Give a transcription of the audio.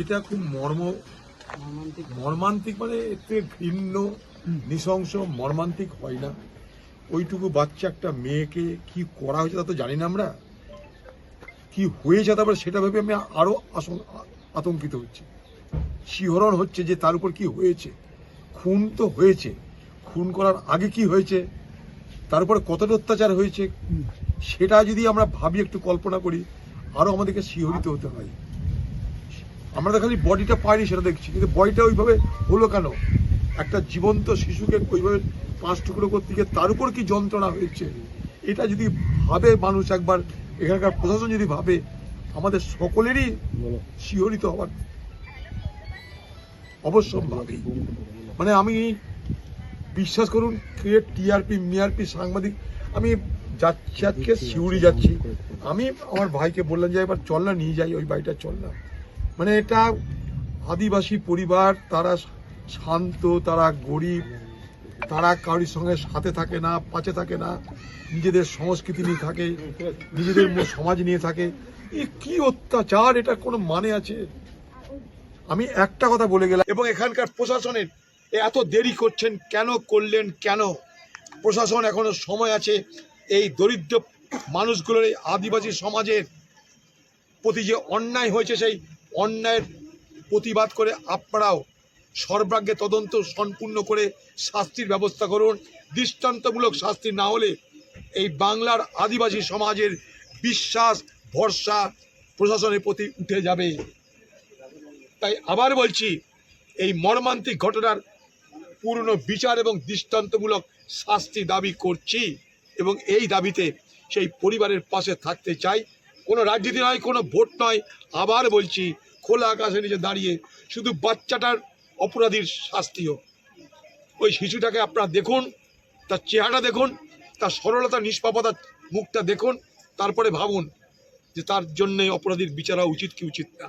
এটা খুব মর্ম মর্মান্তিক। মানে এতে ভিন্ন নৃশংস মর্মান্তিক হয় না। ওইটুকু বাচ্চা একটা মেয়েকে কি করা হয়েছে তা তো জানি না আমরা। কি হয়েছে তারপরে সেটা ভেবে আমি আরও আতঙ্কিত হচ্ছি। শিহরণ হচ্ছে যে তার উপর কি হয়েছে। খুন তো হয়েছে। খুন করার আগে কি হয়েছে? তার উপরে কতটা অত্যাচার হয়েছে? সেটা যদি আমরা ভাবি একটু কল্পনা করি আরও আমাদেরকে শিহরিত হতে হয়। আমরা তো খালি বডিটা পাইনি, সেটা দেখছি। কিন্তু বডিটা ওইভাবে হলো কেন? একটা জীবন্ত শিশুকে ওইভাবে পাঁচ টুকরো করতে গিয়ে তার উপর কি যন্ত্রণা হয়েছে? এটা যদি ভাবে মানুষ একবার, এখানকার প্রশাসন যদি ভাবে, আমাদের সকলেরই শিহরিত হওয়ার অবশ্যম্ভাবী। মানে আমি বিশ্বাস করুন কে টিআরপি, মিআরপি, সাংবাদিক, আমি যাচ্ছি আজকে, শিউরি যাচ্ছি। আমি আমার ভাইকে বললাম যে, এবার চল না, নিয়ে যাই, ওই বাড়িটা চল না। মানে এটা আদিবাসী পরিবার, তারা শান্ত, তারা গরিব, তারা কারোর সঙ্গে সাথে থাকে না, পাশে থাকে না, নিজেদের সংস্কৃতি নিয়ে থাকে, নিজেদের সমাজ নিয়ে থাকে। এ কি অত্যাচার, এটা কোনো মানে আছে? আমি একটা কথা বলে গেলাম, এবং এখানকার প্রশাসনের এত দেরি করছেন, কেন করলেন কেন? প্রশাসন এখনও সময় আছে, এই দরিদ্র মানুষগুলোর, এই আদিবাসী সমাজের প্রতি যে অন্যায় হয়েছে সেই অন্যায়ের প্রতিবাদ করে আপনারাও সর্বাগ্যে তদন্ত সম্পূর্ণ করে শাস্তির ব্যবস্থা করুন। দৃষ্টান্তমূলক শাস্তি না হলে এই বাংলার আদিবাসী সমাজের বিশ্বাস, ভরসা প্রশাসনের প্রতি উঠে যাবে। তাই আবার বলছি, এই মর্মান্তিক ঘটনার পূর্ণ বিচার এবং দৃষ্টান্তমূলক শাস্তি দাবি করছি এবং এই দাবিতে সেই পরিবারের পাশে থাকতে চাই। কোনো রাজনীতি নয়, কোনো ভোট নয়। আবার বলছি, খোলা আকাশের নিচে দাঁড়িয়ে শুধু বাচ্চাটার অপরাধীর শাস্তি হোক ওই শিশুটাকে আপনারা দেখুন, তার চেহারা দেখুন, তার সরলতা নিষ্পাপতার মুখটা দেখুন, তারপরে ভাবুন যে তার জন্যে অপরাধীর বিচারা উচিত কি উচিত না।